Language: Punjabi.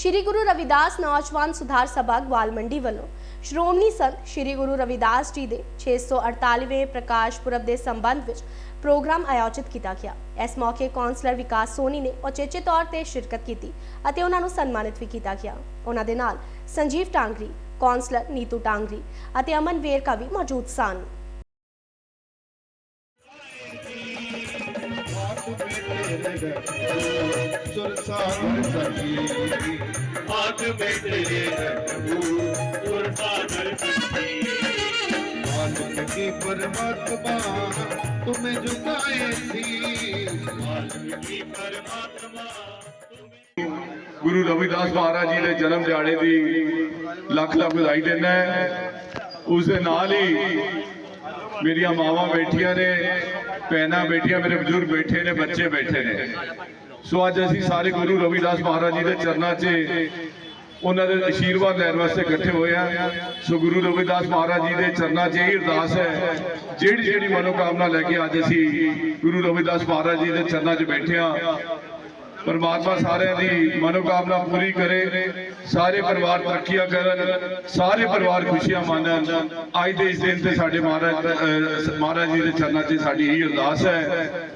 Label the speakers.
Speaker 1: ਸ਼੍ਰੀ ਗੁਰੂ ਰਵਿਦਾਸ ਨੌਜਵਾਨ ਸੁਧਾਰ ਸਭਾ ਗਵਾਲ ਮੰਡੀ ਵੱਲੋਂ ਸ਼੍ਰੋਮਣੀ ਸੰਤ ਸ਼੍ਰੀ ਗੁਰੂ ਰਵਿਦਾਸ ਜੀ ਦੇ 648ਵੇਂ ਪ੍ਰਕਾਸ਼ ਪੁਰਬ ਦੇ ਸੰਬੰਧ ਵਿੱਚ ਪ੍ਰੋਗਰਾਮ ਆਯੋਜਿਤ ਕੀਤਾ ਗਿਆ। ਇਸ ਮੌਕੇ ਕੌਂਸਲਰ ਵਿਕਾਸ ਸੋਨੀ ਨੇ ਉਚੇਚੇ ਤੌਰ ਤੇ ਸ਼ਿਰਕਤ ਕੀਤੀ ਅਤੇ ਉਹਨਾਂ ਨੂੰ ਸਨਮਾਨਿਤ ਵੀ ਕੀਤਾ ਗਿਆ। ਉਹਨਾਂ ਦੇ ਨਾਲ ਸੰਜੀਵ ਟਾਂਗਰੀ, ਕੌਂਸਲਰ ਨੀਤੂ ਟਾਂਗਰੀ ਅਤੇ ਅਮਨ ਵੇਰਕਾ ਵੀ ਮੌਜੂਦ ਸਨ।
Speaker 2: ਸੁਰਸਾਰ ਸਕੀ
Speaker 3: ਆਠ ਬੇਟੇ ਗੱਭੂ ਗੁਰਸਾਗਰ ਸੱਚੀ
Speaker 2: ਮਾਲਕ ਕੀ ਪਰਮਾਤਮਾ ਤੁਮੇ ਝੁਕਾਏ ਸੀ
Speaker 3: ਵਾਲਮੀਕੀ ਪਰਮਾਤਮਾ
Speaker 4: ਗੁਰੂ ਰਵਿਦਾਸ ਮਹਾਰਾਜ ਜੀ ਦੇ ਜਨਮ ਦਿਹਾੜੇ ਦੀ ਲੱਖ ਲੱਖ ਵਧਾਈ ਦਿੰਦਾ ਉਸ ਦੇ ਨਾਲ ਹੀ ਮੇਰੀਆਂ ਮਾਵਾਂ ਬੈਠੀਆਂ ਨੇ, ਭੈਣਾਂ ਬੈਠੀਆਂ, ਮੇਰੇ ਬਜ਼ੁਰਗ ਬੈਠੇ ਨੇ, ਬੱਚੇ ਬੈਠੇ ਨੇ। ਸੋ ਅੱਜ ਅਸੀਂ ਸਾਰੇ ਗੁਰੂ ਰਵਿਦਾਸ ਮਹਾਰਾਜ ਜੀ ਦੇ ਚਰਨਾਂ 'ਚ ਉਹਨਾਂ ਦੇ ਆਸ਼ੀਰਵਾਦ ਲੈਣ ਵਾਸਤੇ ਇਕੱਠੇ ਹੋਏ ਆ ਸੋ ਗੁਰੂ ਰਵਿਦਾਸ ਮਹਾਰਾਜ ਜੀ ਦੇ ਚਰਨਾਂ 'ਚ ਇਹ ਅਰਦਾਸ ਹੈ ਜਿਹੜੀ ਜਿਹੜੀ ਮਨੋਕਾਮਨਾ ਲੈ ਕੇ ਅੱਜ ਅਸੀਂ ਗੁਰੂ ਰਵਿਦਾਸ ਮਹਾਰਾਜ ਜੀ ਦੇ ਚਰਨਾਂ 'ਚ ਬੈਠੇ ਆ ਪਰਮਾਤਮਾ ਸਾਰਿਆਂ ਦੀ ਮਨੋਕਾਮਨਾ ਪੂਰੀ ਕਰੇ, ਸਾਰੇ ਪਰਿਵਾਰ ਤਰੱਕੀਆਂ ਕਰਨ, ਸਾਰੇ ਪਰਿਵਾਰ ਖੁਸ਼ੀਆਂ ਮਾਣਨ ਅੱਜ ਦੇ ਇਸ ਦਿਨ ਤੇ ਸਾਡੇ ਮਹਾਰਾਜ ਮਹਾਰਾਜ ਜੀ ਦੇ ਚਰਨਾਂ 'ਚ ਸਾਡੀ ਇਹੀ ਅਰਦਾਸ ਹੈ।